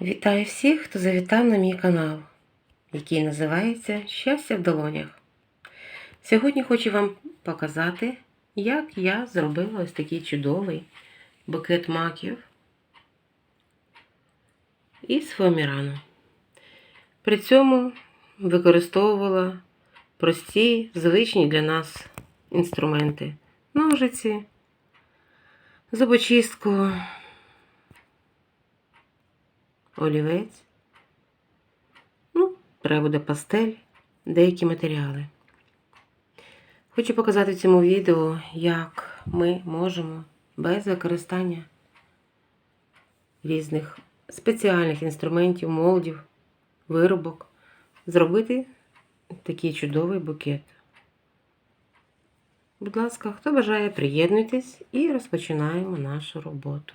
Вітаю всіх, хто завітав на мій канал, який називається Щастя в долонях. Сьогодні хочу вам показати, як я зробила ось такий чудовий букет маків із фоамірану. При цьому використовувала прості, звичні для нас інструменти: ножиці, зубочистку, олівець. Ну, треба буде пастель, деякі матеріали. Хочу показати в цьому відео, як ми можемо без використання різних спеціальних інструментів, молдів, виробок зробити такий чудовий букет. Будь ласка, хто бажає, приєднуйтесь і розпочинаємо нашу роботу.